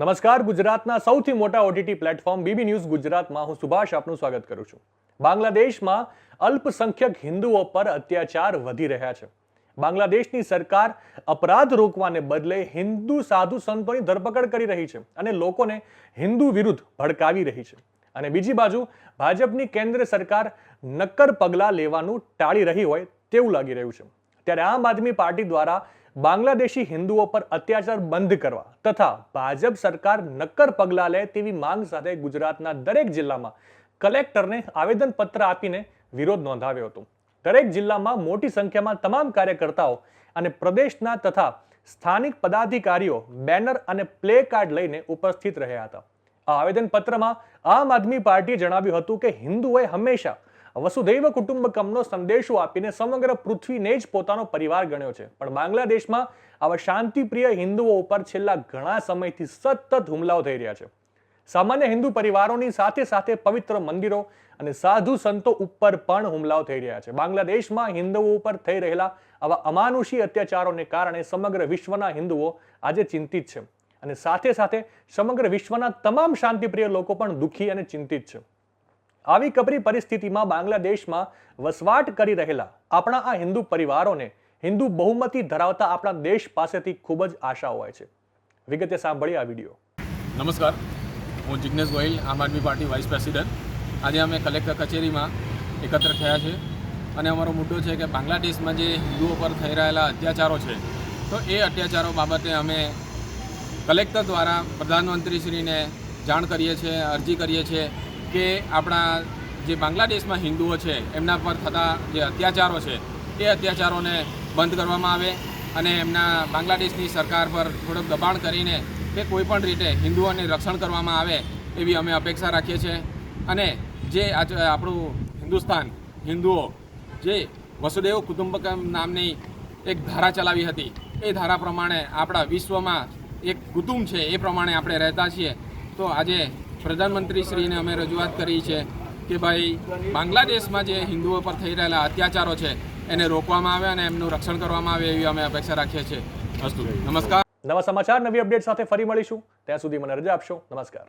નમસ્કાર. ગુજરાતના સૌથી મોટા ઓટીટી પ્લેટફોર્મ બીબી ન્યૂઝ ગુજરાતમાં હું સુભાષ આપનું સ્વાગત કરું છું. બાંગ્લાદેશમાં અલ્પસંખ્યક હિન્દુઓ પર અત્યાચાર વધી રહ્યા છે. બાંગ્લાદેશની સરકાર અપરાધ રોકવાને બદલે હિન્દુ સાધુ સંતોની ધરપકડ કરી રહી છે અને લોકોને હિન્દુ વિરુદ્ધ ભડકાવી રહી છે. અને બીજી બાજુ, ભાજપની કેન્દ્ર સરકાર નક્કર પગલાં લેવાનું ટાળી રહી હોય તેવું લાગી રહ્યું છે. ત્યારે આમ આદમી પાર્ટી દ્વારા બાંગ્લાદેશી હિન્દુઓ પર અત્યાચાર બંધ કરવા તથા ભાજપ સરકાર નક્કર પગલાં લે તેવી માંગ સાથે ગુજરાતના દરેક જિલ્લામાં કલેક્ટરને આવેદનપત્ર આપીને વિરોધ નોંધાવ્યો હતો. દરેક જિલ્લામાં મોટી સંખ્યામાં તમામ કાર્યકર્તાઓ અને પ્રદેશના તથા સ્થાનિક પદાધિકારીઓ બેનર અને પ્લે કાર્ડ લઈને ઉપસ્થિત રહ્યા હતા. આ આવેદનપત્રમાં આમ આદમી પાર્ટીએ જણાવ્યું હતું કે હિન્દુઓએ હંમેશા વસુધૈવ કુટુંબકમનો સંદેશો આપીને સમગ્ર પૃથ્વીને જ પોતાનો પરિવાર ગણ્યો છે. પણ બાંગ્લાદેશમાં આવા શાંતિપ્રિય હિન્દુઓ ઉપર છેલ્લા ઘણા સમયથી સતત હુમલાઓ થઈ રહ્યા છે. સામાન્ય હિન્દુ પરિવારોની સાથે સાથે પવિત્ર મંદિરો અને સાધુ સંતો ઉપર પણ હુમલાઓ થઈ રહ્યા છે. બાંગ્લાદેશમાં હિન્દુઓ ઉપર થઈ રહેલા આવા અમાનુષી અત્યાચારોને કારણે સમગ્ર વિશ્વના હિન્દુઓ આજે ચિંતિત છે. અને સાથે સાથે સમગ્ર વિશ્વના તમામ શાંતિપ્રિય લોકો પણ દુઃખી અને ચિંતિત છે. આવી કપરી પરિસ્થિતિમાં બાંગ્લાદેશમાં વસવાટ કરી રહેલા આપણા આ હિન્દુ પરિવારોને હિન્દુ બહુમતી ધરાવતા આપણા દેશ પાસેથી ખૂબ જ આશા હોય છે. વિગતે સાંભળી આ વીડિયો. નમસ્કાર. હું જિજ્ઞેશ ગોહિલ, આમ આદમી પાર્ટી વાઇસ પ્રેસિડેન્ટ. આજે અમે કલેક્ટર કચેરીમાં એકત્ર થયા છે. અને અમારો મુદ્દો છે કે બાંગ્લાદેશમાં જે હિન્દુઓ પર થઈ રહેલા અત્યાચારો છે, તો એ અત્યાચારો બાબતે અમે કલેક્ટર દ્વારા પ્રધાનમંત્રીશ્રીને જાણ કરીએ છીએ, અરજી કરીએ છીએ. કે આપણા જે બાંગ્લાદેશમાં હિન્દુઓ છે, એમના પર થતા જે અત્યાચારો છે, એ અત્યાચારોને બંધ કરવામાં આવે અને એમના બાંગ્લાદેશની સરકાર પર થોડુંક દબાણ કરીને કે કોઈપણ રીતે હિન્દુઓને રક્ષણ કરવામાં આવે એવી અમે અપેક્ષા રાખીએ છીએ. અને જે આપણું હિન્દુસ્તાન, હિન્દુઓ જે વસુદેવ કુટુંબકમ નામની એક ધારા ચલાવી હતી, એ ધારા પ્રમાણે આપણા વિશ્વમાં એક કુટુંબ છે, એ પ્રમાણે આપણે રહેતા છીએ. તો આજે પ્રધાનમંત્રીશ્રીને અમે રજૂઆત કરી છે કે ભાઈ, બાંગ્લાદેશમાં જે હિન્દુઓ પર થઈ રહેલા અત્યાચારો છે, એને રોકવામાં આવે અને એમનું રક્ષણ કરવામાં આવે એવી અમે અપેક્ષા રાખીએ છીએ. અસ્તુ. નમસ્કાર. નવા સમાચાર, નવી અપડેટ સાથે ફરી મળીશું. ત્યાં સુધી મને રજા આપશો. નમસ્કાર.